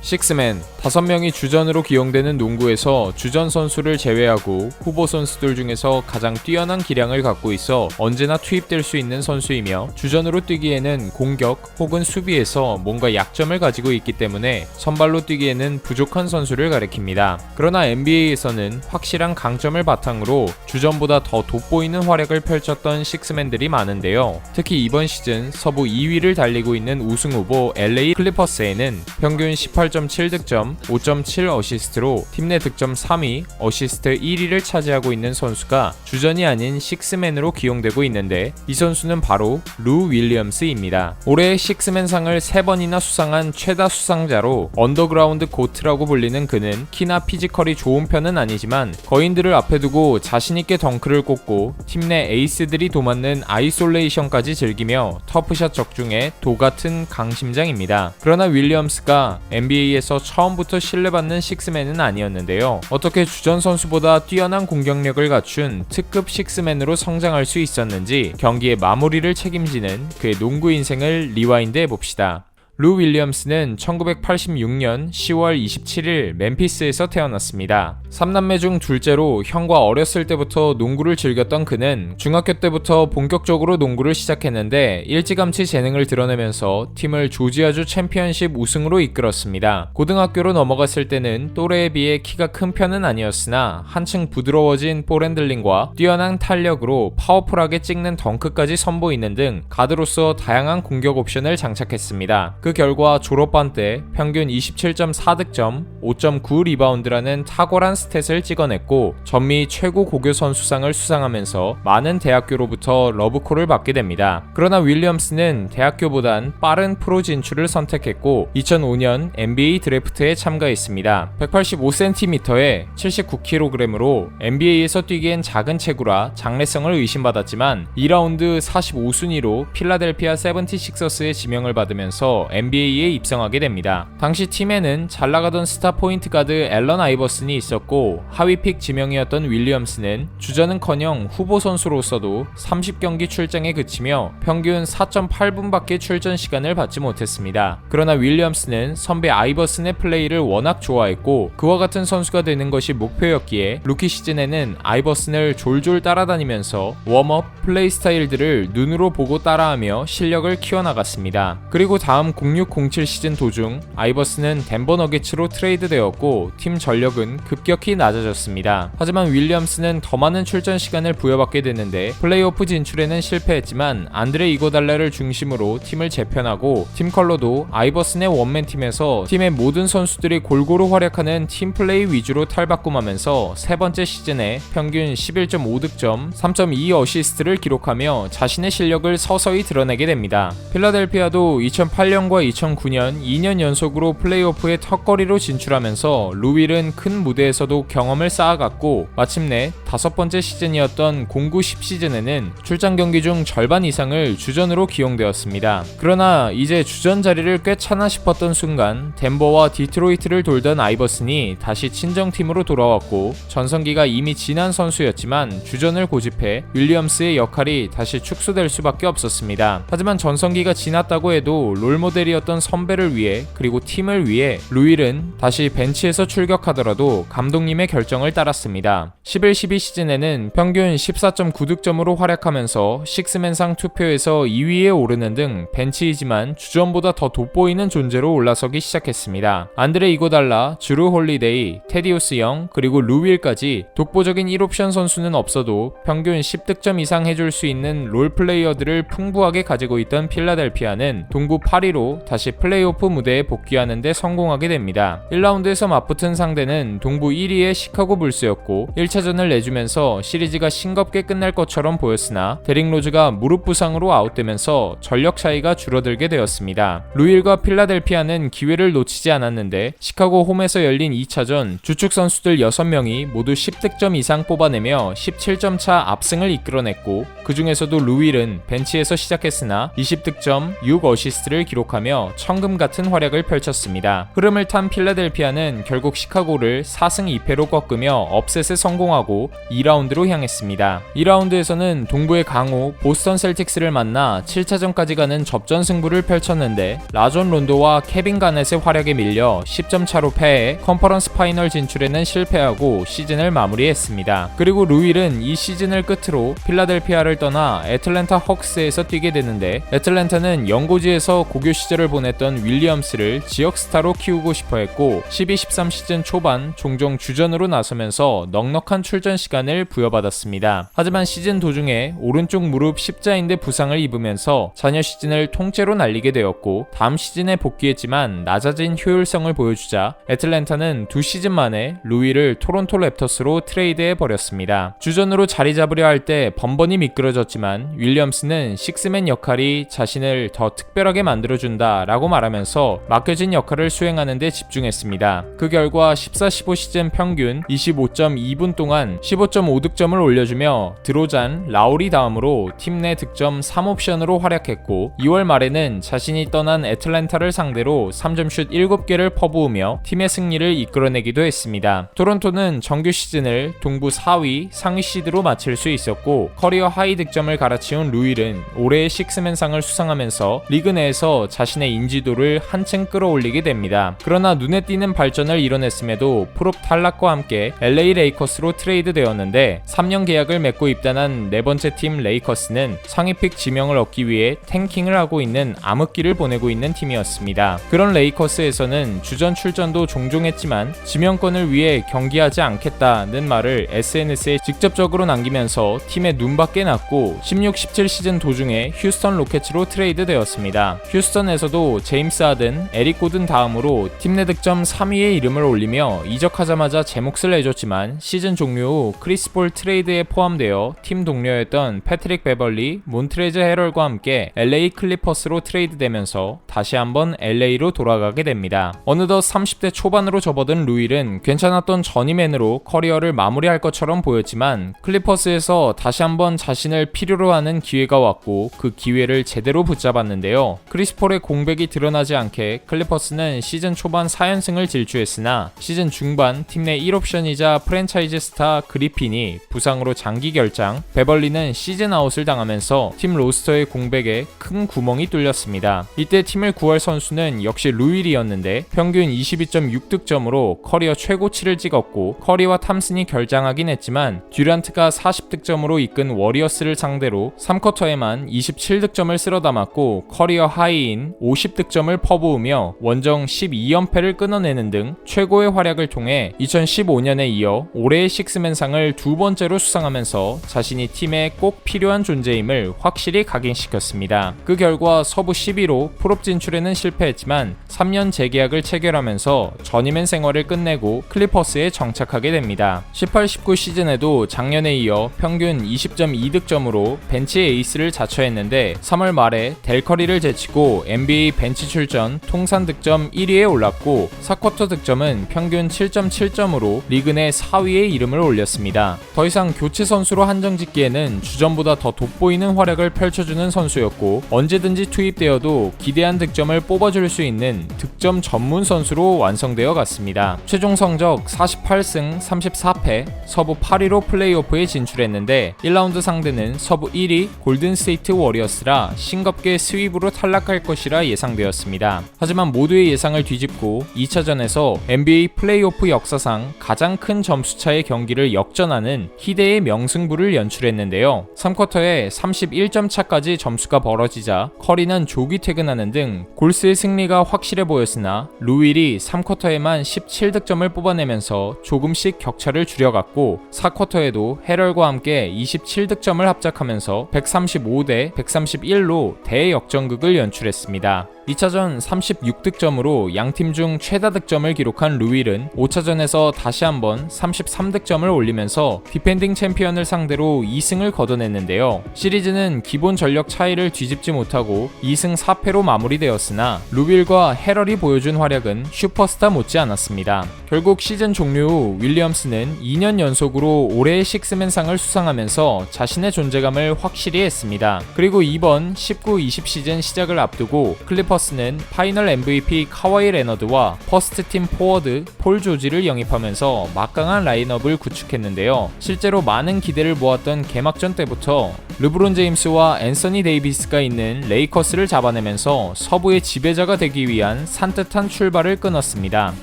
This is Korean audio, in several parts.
식스맨 5명이 주전으로 기용되는 농구에서 주전 선수를 제외하고 후보 선수들 중에서 가장 뛰어난 기량을 갖고 있어 언제나 투입될 수 있는 선수이며 주전으로 뛰기에는 공격 혹은 수비에서 뭔가 약점을 가지고 있기 때문에 선발로 뛰기에는 부족한 선수를 가리킵니다. 그러나 NBA에서는 확실한 강점을 바탕으로 주전보다 더 돋보이는 활약을 펼쳤던 식스맨들이 많은데요. 특히 이번 시즌 서부 2위를 달리고 있는 우승 후보 LA 클리퍼스에는 평균 18.7 득점, 5.7 어시스트로 팀 내 득점 3위, 어시스트 1위를 차지하고 있는 선수가 주전이 아닌 식스맨으로 기용되고 있는데 이 선수는 바로 루 윌리엄스입니다. 올해 식스맨상을 3번이나 수상한 최다 수상자로 언더그라운드 고트라고 불리는 그는 키나 피지컬이 좋은 편은 아니지만 거인들을 앞에 두고 자신있게 덩크를 꽂고 팀 내 에이스들이 도맡는 아이솔레이션까지 즐기며 터프샷 적중에 도같은 강심장입니다. 그러나 윌리엄스가 NBA 에서 처음부터 신뢰받는 식스맨은 아니었는데요. 어떻게 주전 선수보다 뛰어난 공격력을 갖춘 특급 식스맨으로 성장할 수 있었는지 경기의 마무리를 책임지는 그의 농구 인생을 리와인드 해봅시다. 루 윌리엄스는 1986년 10월 27일 멤피스에서 태어났습니다. 3남매 중 둘째로 형과 어렸을 때부터 농구를 즐겼던 그는 중학교 때부터 본격적으로 농구를 시작했는데 일찌감치 재능을 드러내면서 팀을 조지아주 챔피언십 우승으로 이끌었습니다. 고등학교로 넘어갔을 때는 또래에 비해 키가 큰 편은 아니었으나 한층 부드러워진 볼핸들링과 뛰어난 탄력으로 파워풀하게 찍는 덩크까지 선보이는 등 가드로서 다양한 공격 옵션을 장착했습니다. 그 결과 졸업반 때 평균 27.4득점, 5.9 리바운드라는 탁월한 스탯을 찍어냈고 전미 최고 고교 선 수상을 수상하면서 많은 대학교로부터 러브콜을 받게 됩니다. 그러나 윌리엄스는 대학교보단 빠른 프로 진출을 선택했고 2005년 NBA 드래프트에 참가했습니다. 185cm에 79kg으로 NBA에서 뛰기엔 작은 체구라 장래성을 의심받았지만 2라운드 45순위로 필라델피아 세븐티식서스의 지명을 받으면서 NBA에 입성하게 됩니다. 당시 팀에는 잘 나가던 스타 포인트 가드 앨런 아이버슨이 있었고 하위픽 지명이었던 윌리엄스는 주전은커녕 후보 선수로서도 30경기 출장에 그치며 평균 4.8분밖에 출전 시간을 받지 못했습니다. 그러나 윌리엄스는 선배 아이버슨의 플레이를 워낙 좋아했고 그와 같은 선수가 되는 것이 목표였기에 루키 시즌에는 아이버슨을 졸졸 따라다니면서 웜업 플레이 스타일들을 눈으로 보고 따라하며 실력을 키워나갔습니다. 그리고 다음 0607 시즌 도중 아이버스는 덴버 너게츠로 트레이드되었고 팀 전력은 급격히 낮아졌습니다. 하지만 윌리엄스는 더 많은 출전 시간을 부여받게 됐는데 플레이오프 진출에는 실패했지만 안드레 이고달라를 중심으로 팀을 재편하고 팀 컬러도 아이버슨의 원맨 팀에서 팀의 모든 선수들이 골고루 활약하는 팀 플레이 위주로 탈바꿈하면서 세 번째 시즌에 평균 11.5득점, 3.2 어시스트를 기록하며 자신의 실력을 서서히 드러내게 됩니다. 필라델피아도 2008년과 2009년 2년 연속으로 플레이오프의 턱걸이로 진출하면서 루윌은 큰 무대에서 도 경험을 쌓아갔고 마침내 다섯 번째 시즌이었던 09-10 시즌에는 출장 경기 중 절반 이상을 주전으로 기용되었습니다. 그러나 이제 주전 자리를 꿰차나 싶었던 순간 덴버와 디트로이트를 돌던 아이버슨이 다시 친정팀으로 돌아왔고 전성기가 이미 지난 선수였지만 주전을 고집해 윌리엄스의 역할이 다시 축소될 수밖에 없었습니다. 하지만 전성기가 지났다고 해도 롤모델이었던 선배를 위해 그리고 팀을 위해 루일은 다시 벤치에서 출격하더라도 감독 님의 결정을 따랐습니다. 11-12 시즌에는 평균 14.9득점으로 활약하면서 식스맨상 투표에서 2위에 오르는 등 벤치이지만 주전보다 더 돋보이는 존재로 올라서기 시작했습니다. 안드레 이고달라, 주루 홀리데이, 테디우스 영, 그리고 루윌까지 독보적인 1옵션 선수는 없어도 평균 10득점 이상 해줄 수 있는 롤 플레이어들을 풍부하게 가지고 있던 필라델피아는 동부 8위로 다시 플레이오프 무대에 복귀하는 데 성공하게 됩니다. 1라운드에서 맞붙은 상대는 동부 1위 의 시카고 불스였고 1차전을 내주면서 시리즈가 싱겁게 끝날 것처럼 보였으나 데릭 로즈가 무릎 부상으로 아웃되면서 전력 차이가 줄어들게 되었습니다. 루일과 필라델피아는 기회를 놓치지 않았는데 시카고 홈에서 열린 2차전 주축 선수들 6명이 모두 10득점 이상 뽑아내며 17점 차 압승을 이끌어냈고 그 중에서도 루일은 벤치에서 시작했으나 20득점, 6어시스트를 기록하며 천금 같은 활약을 펼쳤습니다. 흐름을 탄 필라델피아는 결국 시카고를 4승 2패로 꺾으며 업셋에 성공하고 2라운드로 향했습니다. 2라운드에서는 동부의 강호 보스턴 셀틱스를 만나 7차전까지 가는 접전 승부를 펼쳤는데 라존 론도와 케빈 가넷의 활약에 밀려 10점 차로 패해 컨퍼런스 파이널 진출에는 실패하고 시즌을 마무리했습니다. 그리고 루일은 이 시즌을 끝으로 필라델피아를 떠나 애틀랜타 헉스에서 뛰게 되는데 애틀랜타는 연고지에서 고교 시절을 보냈던 윌리엄스를 지역 스타로 키우고 싶어 했고 12-13 시즌 초반 종종 주전으로 나서면서 넉넉한 출전 시간을 부여받았습니다. 하지만 시즌 도중에 오른쪽 무릎 십자인대 부상을 입으면서 자녀 시즌을 통째로 날리게 되었고 다음 시즌에 복귀했지만 낮아진 효율성을 보여주자 애틀랜타는 두 시즌 만에 루이를 토론토 랩터스로 트레이드해 버렸습니다. 주전으로 자리 잡으려 할 때 번번이 미끄러졌지만 윌리엄스는 식스맨 역할이 자신을 더 특별하게 만들어준다 라고 말하면서 맡겨진 역할을 수행하는 데 집중했습니다. 그 결과 14-15 시즌 평균 25.2분 동안 15.5득점을 올려주며 드로잔, 라우리 다음으로 팀 내 득점 3옵션으로 활약했고 2월 말에는 자신이 떠난 애틀랜타를 상대로 3점슛 7개를 퍼부으며 팀의 승리를 이끌어내기도 했습니다. 토론토는 정규 시즌을 동부 4위 상위 시드로 마칠 수 있었고 커리어 하이 득점을 갈아치운 루일은 올해의 식스맨상을 수상하면서 리그 내에서 자신의 인지도를 한층 끌어올리게 됩니다. 그러나 눈에 띄는 발전을 이뤄냈음에도 프롭 탈 락과 함께 LA 레이커스로 트레이드 되었는데 3년 계약을 맺고 입단한 네 번째 팀 레이커스는 상위픽 지명을 얻기 위해 탱킹을 하고 있는 암흑기를 보내고 있는 팀이었습니다. 그런 레이커스에서는 주전 출전도 종종 했지만 지명권을 위해 경기하지 않겠다는 말을 SNS에 직접적으로 남기면서 팀의 눈밖에 났고 16-17 시즌 도중에 휴스턴 로켓츠로 트레이드 되었습니다. 휴스턴에서도 제임스 하든, 에릭 고든 다음으로 팀 내 득점 3위의 이름을 올리며 이적하자마자 제 몫을 내줬지만 시즌 종료 후 크리스볼 트레이드에 포함되어 팀 동료였던 패트릭 베벌리, 몬트레즈 헤럴과 함께 LA 클리퍼스로 트레이드되면서 다시 한번 LA로 돌아가게 됩니다. 어느덧 30대 초반으로 접어든 루일은 괜찮았던 전임맨으로 커리어를 마무리할 것처럼 보였지만 클리퍼스에서 다시 한번 자신을 필요로 하는 기회가 왔고 그 기회를 제대로 붙잡았는데요. 크리스폴의 공백이 드러나지 않게 클리퍼스는 시즌 초반 4연승을 질주했으나 시즌 중반 팀내 1옵션이자 프랜차이즈 스타 그리핀이 부상으로 장기 결장, 베벌리는 시즌 아웃을 당하면서 팀 로스터의 공백에 큰 구멍이 뚫렸습니다. 이때 팀을 구할 선수는 역시 루일이었는데 평균 22.6득점으로 커리어 최고치를 찍었고 커리와 탐슨이 결장하긴 했지만 듀란트가 40득점으로 이끈 워리어스를 상대로 3쿼터에만 27득점을 쓸어 담았고 커리어 하이인 50득점을 퍼부으며 원정 12연패를 끊어내는 등 최고의 활약을 통해 2015년에 이어 올해의 식스맨상을 두 번째로 수상하면서 자신이 팀에 꼭 필요한 존재임을 확실히 각인시켰습니다. 그 결과 서부 11호 프롭 진출에는 실패했지만 3년 재계약을 체결하면서 전임맨 생활을 끝내고 클리퍼스에 정착하게 됩니다. 18-19 시즌에도 작년에 이어 평균 20.2득점으로 벤치 에이스를 자처했는데 3월 말에 델커리를 제치고 NBA 벤치 출전 통산 득점 1위에 올랐고 4쿼터 득점은 평균 7.7점 으로 리그 내 4위에 이름을 올렸습니다. 더 이상 교체 선수로 한정 짓기에는 주전보다 더 돋보이는 활약을 펼쳐주는 선수였고 언제든지 투입되어도 기대한 득점을 뽑아줄 수 있는 득점 전문 선수로 완성되어 갔습니다. 최종 성적 48승 34패 서부 8위로 플레이오프에 진출했는데 1라운드 상대는 서부 1위 골든스테이트 워리어스라 싱겁게 스윕으로 탈락할 것이라 예상되었습니다. 하지만 모두의 예상을 뒤집고 2차전에서 NBA 플레이오프 역사상 가장 큰 점수차의 경기를 역전하는 희대의 명승부를 연출했는데요. 3쿼터에 31점 차까지 점수가 벌어지자 커리는 조기 퇴근하는 등 골스의 승리가 확실해 보였으나 루일이 3쿼터에만 17득점을 뽑아내면서 조금씩 격차를 줄여갔고 4쿼터에도 헤럴과 함께 27득점을 합작하면서 135대 131로 대역전극을 연출했습니다. 2차전 36득점으로 양팀 중 최다 득점을 기록한 루일은 5차전에서 다시 한번 33득점을 올리면서 디펜딩 챔피언을 상대로 2승을 거둬냈는데요. 시리즈는 기본 전력 차이를 뒤집지 못하고 2승 4패로 마무리되었으나 루빌과 헤럴이 보여준 활약은 슈퍼스타 못지 않았습니다. 결국 시즌 종료 후 윌리엄스는 2년 연속으로 올해의 식스맨상을 수상하면서 자신의 존재감을 확실히 했습니다. 그리고 이번 19-20 시즌 시작을 앞두고 클리퍼 클리퍼스는 파이널 MVP 카와이 레너드와 퍼스트팀 포워드 폴 조지를 영입하면서 막강한 라인업을 구축했는데요. 실제로 많은 기대를 모았던 개막전 때부터 르브론 제임스와 앤서니 데이비스가 있는 레이커스를 잡아내면서 서부의 지배자가 되기 위한 산뜻한 출발을 끊었습니다.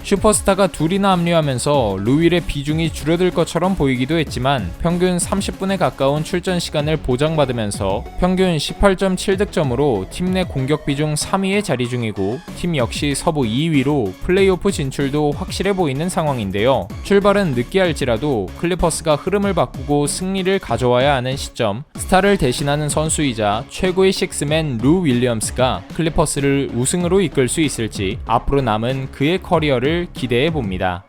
슈퍼스타가 둘이나 합류하면서 루윌의 비중이 줄어들 것처럼 보이기도 했지만 평균 30분에 가까운 출전 시간을 보장받으면서 평균 18.7득점으로 팀 내 공격 비중 3위에 자리 중이고 팀 역시 서부 2위로 플레이오프 진출도 확실해 보이는 상황인데요. 출발은 늦게 할지라도 클리퍼스가 흐름을 바꾸고 승리를 가져와야 하는 시점 스타를 대신하는 선수이자 최고의 식스맨 루 윌리엄스가 클리퍼스를 우승으로 이끌 수 있을지 앞으로 남은 그의 커리어를 기대해 봅니다.